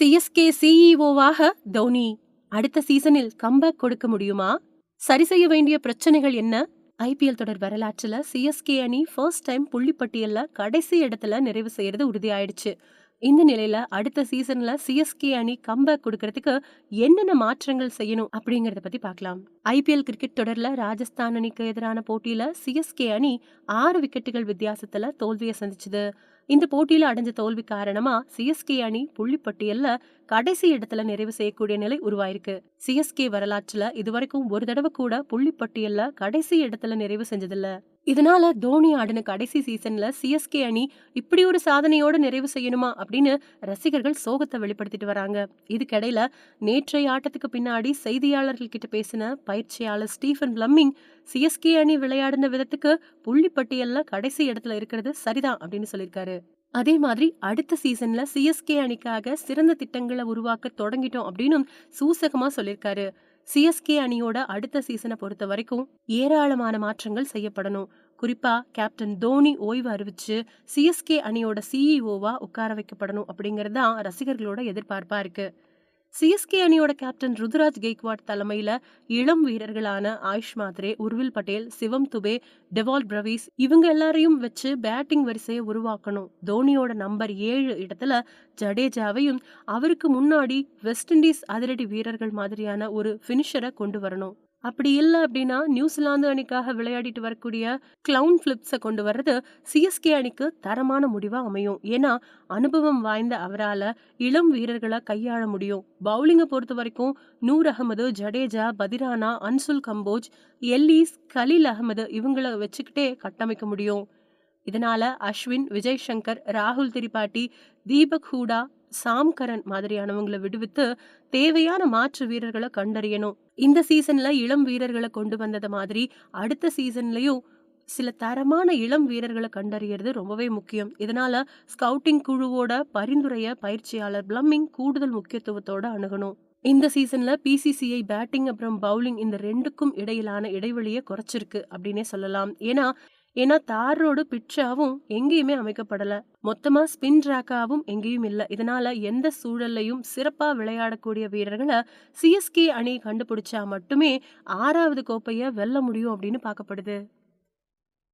CSK சிஇஓவாக Dhoni அடுத்த சீசனில் comeback கொடுக்க முடியுமா? சரி செய்ய வேண்டிய பிரச்சனைகள் என்ன? ஐபிஎல் தொடர் வரலாற்றுல சிஎஸ்கே அணி ஃபர்ஸ்ட் டைம் புள்ளிப்பட்டியல்ல கடைசி இடத்துல நிறைவு செய்யறது உறுதியாயிடுச்சு. இந்த நிலையில அடுத்த சீசன்ல சிஎஸ்கே அணி கம்பேக் கொடுக்கறதுக்கு என்னென்ன மாற்றங்கள் செய்யணும் அப்படிங்கறத பத்தி பார்க்கலாம். ஐபிஎல் கிரிக்கெட் தொடர்ல ராஜஸ்தான் அணிக்கு எதிரான போட்டியில சிஎஸ்கே அணி ஆறு விக்கெட்டுகள் வித்தியாசத்துல தோல்வியை சந்திச்சது. இந்த போட்டியில அடைஞ்ச தோல்வி காரணமா சிஎஸ்கே அணி புள்ளிப்பட்டியல்ல கடைசி இடத்துல நிறைவு செய்யக்கூடிய நிலை உருவாயிருக்கு. சிஎஸ்கே வரலாற்றுல இதுவரைக்கும் ஒரு தடவை கூட புள்ளிப்பட்டியல்ல கடைசி இடத்துல நிறைவு செஞ்சதில்ல. இதனால தோனி ஆடின கடைசி சீசன்ல சிஎஸ்கே அணி இப்படி ஒரு சாதனையோட நிறைவு செய்யணுமா அப்படின்னு ரசிகர்கள் சோகத்தை வெளிப்படுத்திட்டு வராங்க. இதுக்கிடையில நேற்றைய ஆட்டத்துக்கு பின்னாடி செய்தியாளர்கள் கிட்ட பேசின பயிற்சியாளர் ஸ்டீஃபன் பிளம்மிங் சிஎஸ்கே அணி விளையாடின விதத்துக்கு புள்ளிப்பட்டியல்ல கடைசி இடத்துல இருக்கிறது சரிதான் அப்படின்னு சொல்லியிருக்காரு. அதே மாதிரி அடுத்த சீசன்ல சிஎஸ்கே அணிக்காக சிறந்த திட்டங்களை உருவாக்க தொடங்கிட்டோம் அப்படின்னு சூசகமா சொல்லியிருக்காரு. சிஎஸ்கே அணியோட அடுத்த சீசனை பொறுத்த வரைக்கும் ஏராளமான மாற்றங்கள் செய்யப்படணும். குறிப்பா கேப்டன் தோனி ஓய்வு அறிவிச்சு சிஎஸ்கே அணியோட சிஇஓவா உட்கார வைக்கப்படணும் அப்படிங்கிறது தான் ரசிகர்களோட எதிர்பார்ப்பா இருக்கு. சிஎஸ்கே அணியோட கேப்டன் ருதுராஜ் கெய்க்வாட் தலைமையில இளம் வீரர்களான ஆயுஷ் மாத்ரே உர்வில் பட்டேல் சிவம் துபே டெவால் பிரவீஸ் இவங்க எல்லாரையும் வச்சு பேட்டிங் வரிசையை உருவாக்கணும். தோனியோட நம்பர் ஏழு இடத்துல ஜடேஜாவையும் அவருக்கு முன்னாடி வெஸ்ட் இண்டீஸ் அதிரடி வீரர்கள் மாதிரியான ஒரு ஃபினிஷரை கொண்டு வரணும். அப்படி இல்லை அப்படின்னா நியூசிலாந்து அணிக்காக விளையாடிட்டு வரக்கூடிய கிளவுன் பிளிப்ஸை கொண்டு வர்றது சிஎஸ்கே அணிக்கு தரமான முடிவா அமையும். ஏன்னா அனுபவம் வாய்ந்த அவரால் இளம் வீரர்களை கையாள முடியும். பவுலிங்கை பொறுத்த வரைக்கும் நூர் அகமது ஜடேஜா பதிரானா அன்சுல் கம்போஜ் எல்லீஸ் கலீல் அகமது இவங்களை வச்சுக்கிட்டே கட்டமைக்க முடியும். இதனால அஸ்வின் விஜய் சங்கர் ராகுல் திரிபாட்டி தீபக் ஹூடா சாம்கரன் மாதிரியானவங்களை விடுவித்து தேவையான மாற்று வீரர்களை கண்டறியணும். இந்த சீசன்ல இளம் வீரர்களை கொண்டு வந்தது மாதிரி அடுத்த சீசன்லயும் சில தரமான இளம் வீரர்களை கண்டறியறது ரொம்பவே முக்கியம். இதனால ஸ்கவுட்டிங் குழுவோட பரிந்துரைய பயிற்சியாளர் பிளம்மிங் கூடுதல் முக்கியத்துவத்தோட அணுகணும். இந்த சீசன்ல பிசிசிஐ பேட்டிங் அப்புறம் பவுலிங் இந்த ரெண்டுக்கும் இடையிலான இடைவெளியை குறைச்சிருக்கு அப்படின்னே சொல்லலாம். ஏன்னா ஏன்னா தார் ரோடு பிட்சாவும் எங்கேயுமே அமைக்கப்படல. மொத்தமா ஸ்பின் ட்ராக்காவும் எங்கேயும் இல்ல. இதனால எந்த சூழல்லையும் சிறப்பா விளையாடக்கூடிய வீரர்களை சிஎஸ்கே அணி கண்டுபிடிச்சா மட்டுமே ஆறாவது கோப்பைய வெல்ல முடியும் அப்படின்னு பார்க்கப்படுது.